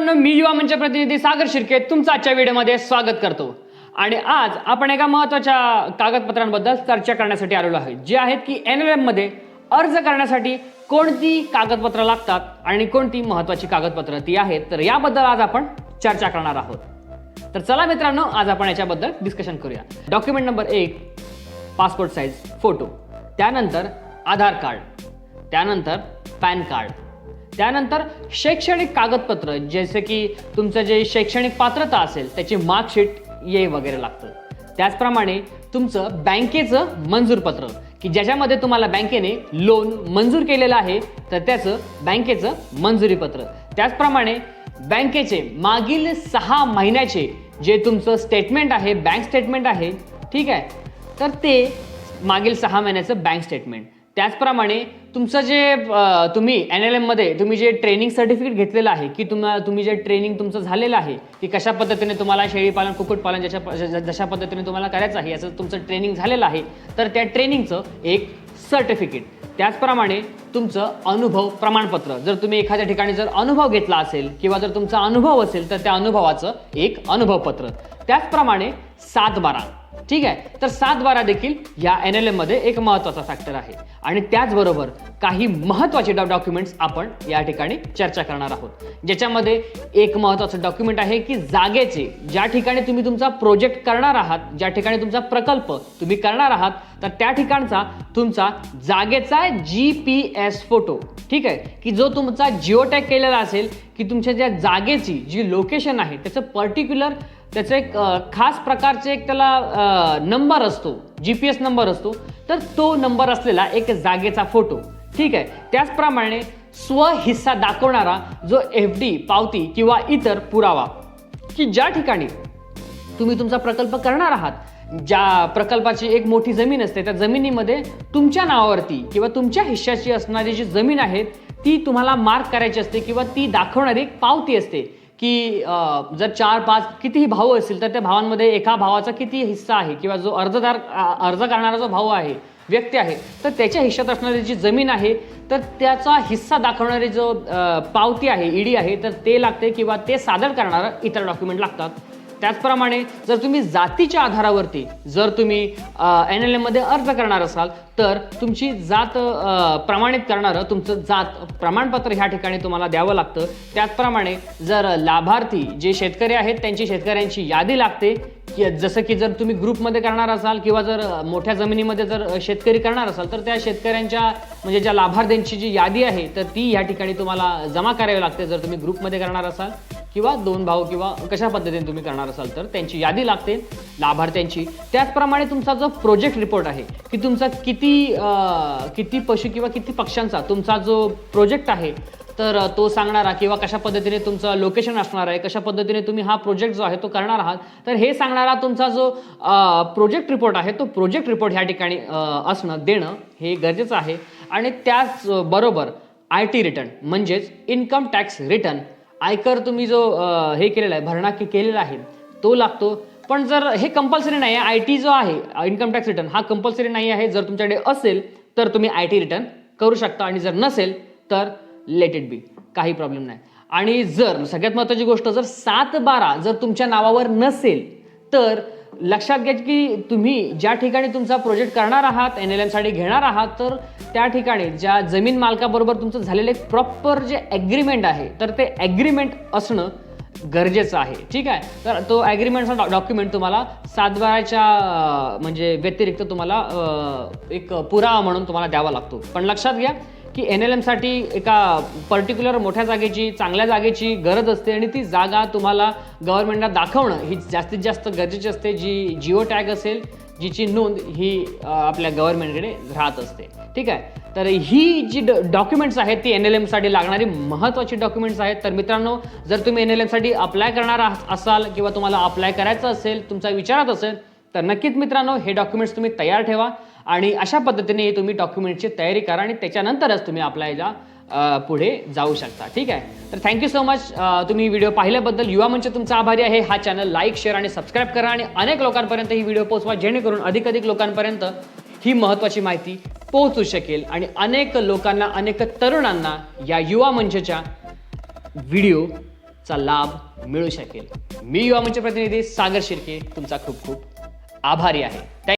मित्रांनो मी युवा मंच प्रतिनिधी सागर शिर्के तुमचं आजच्या व्हिडिओमध्ये स्वागत करतो. आणि आज आपण एका महत्त्वाच्या कागदपत्रांबद्दल चर्चा करण्यासाठी आलेलो आहे जे आहेत की एन एल एममध्ये अर्ज करण्यासाठी कोणती कागदपत्र लागतात आणि कोणती महत्वाची कागदपत्र ती आहेत तर याबद्दल आज आपण चर्चा करणार आहोत. तर चला मित्रांनो आज आपण याच्याबद्दल डिस्कशन करूया. डॉक्युमेंट नंबर एक पासपोर्ट साईज फोटो त्यानंतर आधार कार्ड त्यानंतर पॅन कार्ड त्यानंतर शैक्षणिक कागदपत्र जसे की तुमचं जे शैक्षणिक पात्रता असेल त्याची मार्कशीट ये वगैरे लागतं. त्याचप्रमाणे तुमचं बँकेचं मंजूर पत्र की ज्याच्यामध्ये तुम्हाला बँकेने लोन मंजूर केलेलं आहे तर त्याचं बँकेचं मंजुरी पत्र त्याचप्रमाणे बँकेचे मागील सहा महिन्याचे जे तुमचं स्टेटमेंट आहे बँक स्टेटमेंट आहे ठीक आहे? तर ते मागील सहा महिन्याचं बँक स्टेटमेंट त्याचप्रमाणे तुमचं जे तुम्ही एन एल एममध्ये तुम्ही जे ट्रेनिंग सर्टिफिकेट घेतलेलं आहे की तुम्हाला तुम्ही जे ट्रेनिंग तुमचं झालेलं आहे की कशा पद्धतीने तुम्हाला शेळीपालन कुक्कुटपालन ज्याच्या ज- जशा पद्धतीने तुम्हाला करायचं आहे याचं तुमचं ट्रेनिंग झालेलं आहे तर त्या ट्रेनिंगचं एक सर्टिफिकेट त्याचप्रमाणे तुमचं अनुभव प्रमाणपत्र. जर तुम्ही एखाद्या ठिकाणी जर अनुभव घेतला असेल किंवा जर तुमचा अनुभव असेल तर त्या अनुभवाचं एक अनुभवपत्र. त्याचप्रमाणे सात बारा ठीक आहे? तर सात बारा देखील या एन एल एममध्ये एक महत्त्वाचा फॅक्टर आहे. आणि त्याचबरोबर काही महत्त्वाचे डॉ डॉक्युमेंट्स आपण या ठिकाणी चर्चा करणार आहोत. ज्याच्यामध्ये एक महत्त्वाचं डॉक्युमेंट आहे की जागेचे ज्या ठिकाणी तुम्ही तुमचा प्रोजेक्ट करणार आहात ज्या ठिकाणी तुमचा प्रकल्प तुम्ही करणार आहात तर त्या ठिकाणचा तुमचा जागेचा जी पी एस फोटो ठीक आहे? की जो तुमचा जिओटॅग केलेला असेल की तुमच्या ज्या जागेची जी लोकेशन आहे त्याचं पर्टिक्युलर त्याचं एक खास प्रकारचे एक त्याला नंबर असतो जी पी एस नंबर असतो. तर तो नंबर असलेला एक जागेचा फोटो ठीक आहे? त्याचप्रमाणे स्वहिस्सा दाखवणारा जो एफ डी पावती किंवा इतर पुरावा. की ज्या ठिकाणी तुम्ही तुमचा प्रकल्प करणार आहात ज्या प्रकल्पाची एक मोठी जमीन असते त्या जमिनीमध्ये तुमच्या नावावरती किंवा तुमच्या हिश्श्याची असणारी जी जमीन आहे ती तुम्हाला मार्क करायची असते किंवा ती दाखवणारी एक पावती असते. की जर चार पाच कितीही भाऊ असतील तर त्या भावांमध्ये एका भावाचा किती हिस्सा आहे किंवा जो अर्जदार अर्ज करणारा जो भाऊ आहे व्यक्ती आहे तर त्याच्या हिश्श्यात असणारी जी जमीन आहे तर त्याचा हिस्सा दाखवणारी जो पावती आहे ईडी आहे तर ते लागते किंवा ते सादर करणारं इतर डॉक्युमेंट लागतात. त्याचप्रमाणे जर तुम्ही जातीच्या आधारावरती जर तुम्ही एन एल एममध्ये अर्ज करणार असाल तर तुमची जात प्रमाणित करणारं तुमचं जात प्रमाणपत्र ह्या ठिकाणी तुम्हाला द्यावं लागतं. त्याचप्रमाणे जर लाभार्थी जे शेतकरी आहेत त्यांची शेतकऱ्यांची यादी लागते की जसं की जर तुम्ही ग्रुपमध्ये करणार असाल किंवा जर मोठ्या जमिनीमध्ये जर शेतकरी करणार असाल तर त्या शेतकऱ्यांच्या म्हणजे ज्या लाभार्थ्यांची जी यादी आहे तर ती या ठिकाणी तुम्हाला जमा करावी लागते जर तुम्ही ग्रुपमध्ये करणार असाल. किंवा दोन भाऊ किंवा कशा पद्धतीने तुम्ही करणार असाल तर त्यांची यादी लागते लाभार्थ्यांची. त्याचप्रमाणे तुमचा जो प्रोजेक्ट रिपोर्ट आहे की तुमचा किती किती पशु किंवा किती पक्ष्यांचा तुमचा जो प्रोजेक्ट आहे तर तो सांगणारा किंवा कशा पद्धतीने तुमचं लोकेशन असणार आहे कशा पद्धतीने तुम्ही हा प्रोजेक्ट जो आहे तो करणार आहात तर हे सांगणारा तुमचा जो प्रोजेक्ट रिपोर्ट आहे तो प्रोजेक्ट रिपोर्ट ह्या ठिकाणी असणं देणं हे गरजेचं आहे. आणि त्याचबरोबर आय टी रिटर्न म्हणजेच इन्कम टॅक्स रिटर्न आयकर तुम्ही जो हे केलेला आहे भरणा के केलेला आहे तो लागतो. पण जर हे कंपल्सरी नाही आहे आय टी जो आहे इन्कम टॅक्स रिटर्न हा कंपल्सरी नाही आहे जर तुमच्याकडे असेल तर तुम्ही आय टी रिटर्न करू शकता. आणि जर नसेल तर लेट इट बी काही प्रॉब्लेम नाही. आणि जर सगळ्यात महत्त्वाची गोष्ट जर सात बारा जर तुमच्या नावावर नसेल तर लक्षात घ्या की तुम्ही ज्या ठिकाणी तुमचा प्रोजेक्ट करणार आहात एन एल एमसाठी घेणार आहात तर त्या ठिकाणी ज्या जमीन मालकाबरोबर तुमचं झालेलं एक प्रॉपर जे ॲग्रीमेंट आहे तर ते ॲग्रीमेंट असणं गरजेचं आहे. ठीक आहे? तर तो ॲग्रीमेंटचा डॉक्युमेंट तुम्हाला सातबाराच्या म्हणजे व्यतिरिक्त तुम्हाला एक पुरावा म्हणून तुम्हाला द्यावा लागतो. पण लक्षात घ्या की एन एल एमसाठी एका पर्टिक्युलर मोठ्या जागेची चांगल्या जागेची गरज असते आणि ती जागा तुम्हाला गव्हर्नमेंटला दाखवणं ही जास्तीत जास्त गरजेची असते. जी जिओ टॅग असेल जिची नोंद ही आपल्या गव्हर्नमेंटकडे राहत असते. ठीक आहे? तर ही जी डॉक्युमेंट्स आहेत ती एन एल एमसाठी लागणारी महत्त्वाची डॉक्युमेंट्स आहेत. तर मित्रांनो जर तुम्ही एन एल एमसाठी अप्लाय करणार असाल किंवा तुम्हाला अप्लाय करायचं असेल तुमचा विचारात असेल तर नक्कीच मित्रांनो हे डॉक्युमेंट्स तुम्ही तयार ठेवा. आणि अशा पद्धतीने तुम्ही डॉक्युमेंटची तयारी करा आणि त्याच्यानंतरच तुम्ही अप्लायला पुढे जाऊ शकता. ठीक आहे? तर थँक्यू सो मच तुम्ही व्हिडिओ पाहिल्याबद्दल युवा मंच तुमचा आभारी आहे. हा चॅनल लाईक शेअर आणि सबस्क्राईब करा आणि अनेक लोकांपर्यंत ही व्हिडिओ पोहोचवा जेणेकरून अधिकाधिक लोकांपर्यंत ही महत्त्वाची माहिती पोहोचू शकेल आणि अनेक लोकांना अनेक तरुणांना या युवा मंचच्या व्हिडिओ चा लाभ मिळू शकेल. मी युवा मंच प्रतिनिधी सागर शिर्के तुमचा खूप खूप आभारी आहे.